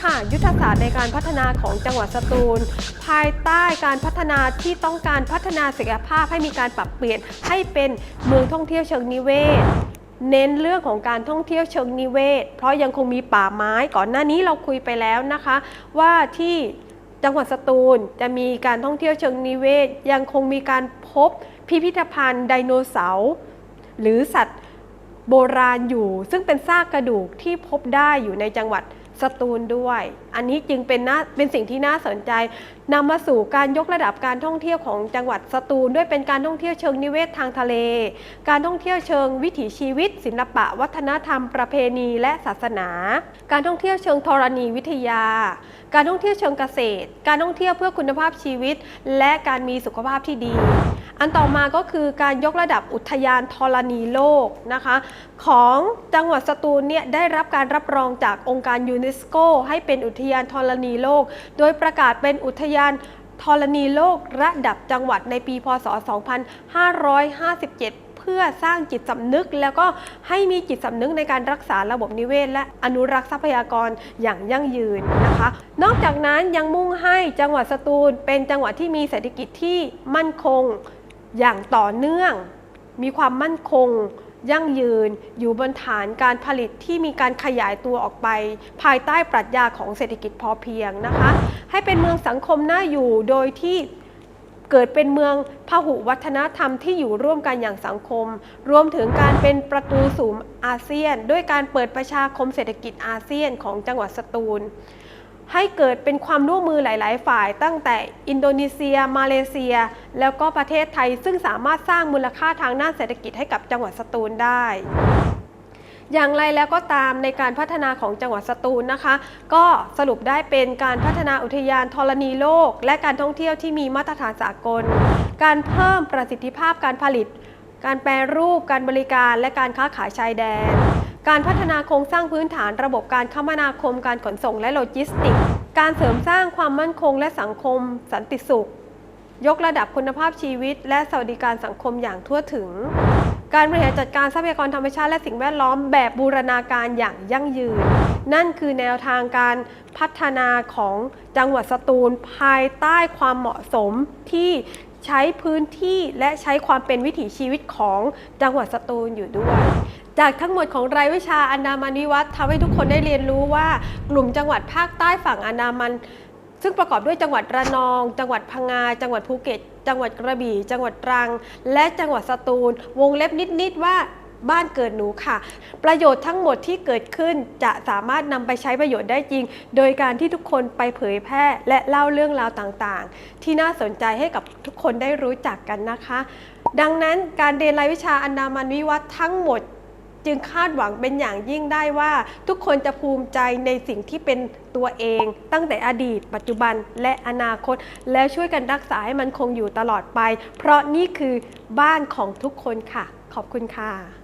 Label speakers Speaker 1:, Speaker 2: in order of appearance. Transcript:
Speaker 1: ค่ะ ยุทธศาสตร์ในการพัฒนาของจังหวัดสตูล ภายใต้การพัฒนาที่ต้องการพัฒนาศักยภาพให้มีการปรับเปลี่ยนให้เป็นเมืองท่องเที่ยวเชิงนิเวศเน้นเรื่องของการท่องเที่ยวเชิงนิเวศ เพราะยังคงมีป่าไม้ก่อนหน้านี้เราคุยไปแล้วนะคะ ว่าที่จังหวัดสตูลจะมีการท่องเที่ยวเชิงนิเวศ ยังคงมีการพบพิพิธภัณฑ์ไดโนเสาร์หรือสัตว์โบราณอยู่ ซึ่งเป็นซากกระดูกที่พบได้อยู่ในจังหวัด สตูลด้วย อันนี้จึงเป็นน่าเป็นสิ่งที่น่าสนใจนำมาสู่การยกระดับการท่องเที่ยวของจังหวัดสตูลด้วยเป็นการท่องเที่ยวเชิงนิเวศทางทะเล การท่องเที่ยวเชิงวิถีชีวิต ศิลปะ วัฒนธรรม ประเพณีและศาสนา การท่องเที่ยวเชิงธรณีวิทยา การท่องเที่ยวเชิงเกษตร การท่องเที่ยวเพื่อคุณภาพชีวิต และการมีสุขภาพที่ดี อันต่อมาก็คือการยกระดับอุทยานธรณีโลกนะคะ ของจังหวัดสตูลเนี่ยได้รับการรับรองจากองค์การยูเนสโกให้เป็นอุทยานธรณีโลก โดยประกาศเป็นอุทยานธรณีโลกระดับจังหวัดในปี พศ 2557 เพื่อสร้างจิตสำนึก แล้วก็ให้มีจิตสำนึกในการรักษาระบบนิเวศ และอนุรักษ์ทรัพยากรอย่างยั่งยืนนะคะ นอกจากนั้นยังมุ่งให้จังหวัดสตูลเป็นจังหวัดที่มีเศรษฐกิจที่มั่นคง อย่างต่อเนื่อง มีความมั่นคง ยั่งยืน อยู่บนฐานการผลิตที่มีการขยายตัวออกไป ภายใต้ปรัชญาของเศรษฐกิจพอเพียงนะคะ ให้เป็นเมืองสังคมน่าอยู่โดยที่เกิดเป็นเมืองพหุวัฒนธรรมที่อยู่ร่วมกันอย่างสังคม รวมถึงการเป็นประตูสู่อาเซียน ด้วยการเปิดประชาคมเศรษฐกิจอาเซียนของจังหวัดสตูล ให้เกิดเป็นความร่วมมือหลาย ๆ ฝ่าย ตั้งแต่อินโดนีเซีย มาเลเซีย แล้วก็ประเทศไทย ซึ่งสามารถสร้างมูลค่าทางด้านเศรษฐกิจให้กับจังหวัดสตูลได้อย่างไรแล้วก็ตามในการพัฒนาของจังหวัดสตูลนะคะ ก็สรุปได้เป็นการพัฒนาอุทยานธรณีโลก และการท่องเที่ยวที่มีมาตรฐานสากล การเพิ่มประสิทธิภาพการผลิต การแปรรูป การบริการ และการค้าขายชายแดน การพัฒนาโครงสร้างพื้นฐานระบบการคมนาคมการขนส่งและโลจิสติกส์การเสริมสร้างความมั่นคงและสังคม สันติสุข ยกระดับคุณภาพชีวิต และสวัสดิการสังคมอย่างทั่วถึง การบริหารจัดการทรัพยากรธรรมชาติและสิ่งแวดล้อมแบบบูรณาการอย่างยั่งยืน นั่นคือแนวทางการพัฒนาของจังหวัดสตูล ภายใต้ความเหมาะสมที่ ใช้พื้นที่และใช้ความเป็นวิถีชีวิตของจังหวัดสตูลอยู่ด้วย จากทั้งหมดของรายวิชาอนามันวิวัฒน์ทำให้ทุกคนได้เรียนรู้ว่า กลุ่มจังหวัดภาคใต้ฝั่งอนามัน ซึ่งประกอบด้วยจังหวัดระนอง จังหวัดพังงา จังหวัดภูเก็ต จังหวัดกระบี่ จังหวัดตรัง และจังหวัดสตูล วงเล็บนิดๆว่า บ้านเกิดหนูค่ะ ประโยชน์ทั้งหมดที่เกิดขึ้นจะสามารถนำไปใช้ประโยชน์ได้จริง โดยการที่ทุกคนไปเผยแพร่ และเล่าเรื่องราวต่างๆ ที่น่าสนใจให้กับทุกคนได้รู้จักกันนะคะ ดังนั้นการเรียนรายวิชาอันดามันวิวัฒน์ทั้งหมดจึงคาดหวังเป็นอย่างยิ่งได้ว่า ทุกคนจะภูมิใจในสิ่งที่เป็นตัวเอง ตั้งแต่อดีต ปัจจุบันและอนาคต แล้วช่วยกันรักษาให้มันคงอยู่ตลอดไป เพราะนี่คือบ้านของทุกคนค่ะ ขอบคุณค่ะ